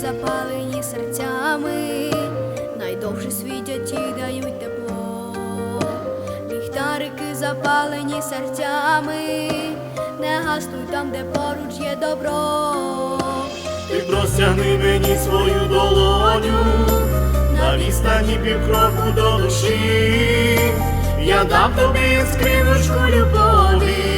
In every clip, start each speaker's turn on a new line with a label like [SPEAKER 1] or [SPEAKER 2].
[SPEAKER 1] запалені серцями, найдовше світять і дають тепло, ліхтарики запалені серцями, не гаснуть там, де поруч є добро.
[SPEAKER 2] Ти простягни мені свою долоню, на відстані півкроку до душі, я дам тобі скриночку любові.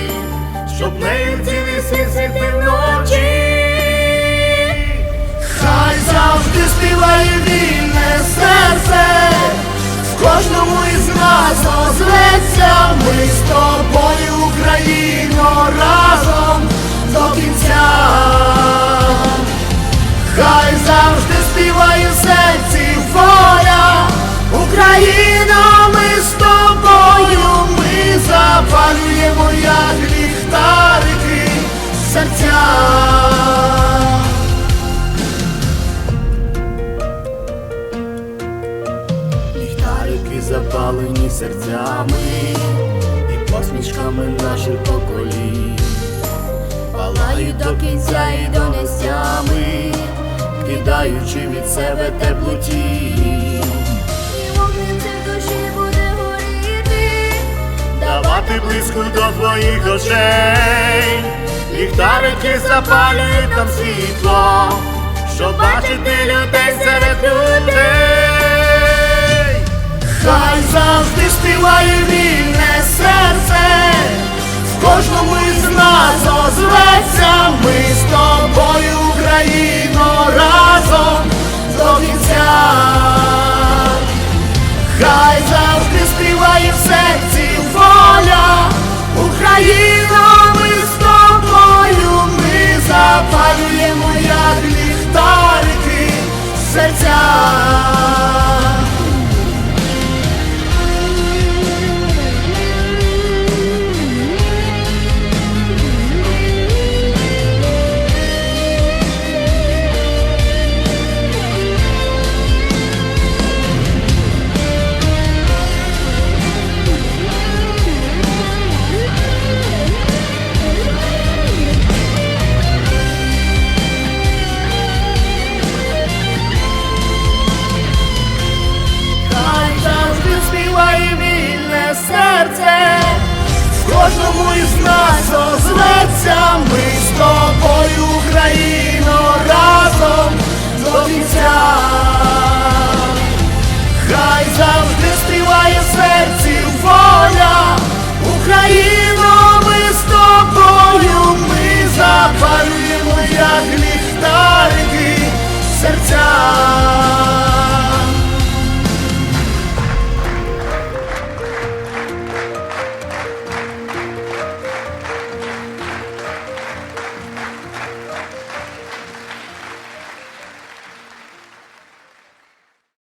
[SPEAKER 2] Співає вільне серце, в кожному із нас озветься ми з тобою, Україно, разом до кінця. Хай завжди співає в серці воля, Україна, ми з тобою, ми запалюємо як ліхтарики серця. Запалені серцями і посмішками наших поколінь. Палають до кінця і до нестями, кидаючи від себе теплоті.
[SPEAKER 1] І вогнем душі буде горіти.
[SPEAKER 2] Давати близько до твоїх очей, ліхтарики запалюють там світло, співає вільне серце, в кожному із нас озветься ми з тобою, Україно, разом до кінця. Хай завжди співає в серці воля, Україна, ми з тобою, ми запалюємо як ліхтарики серця. Серце, в кожному із нас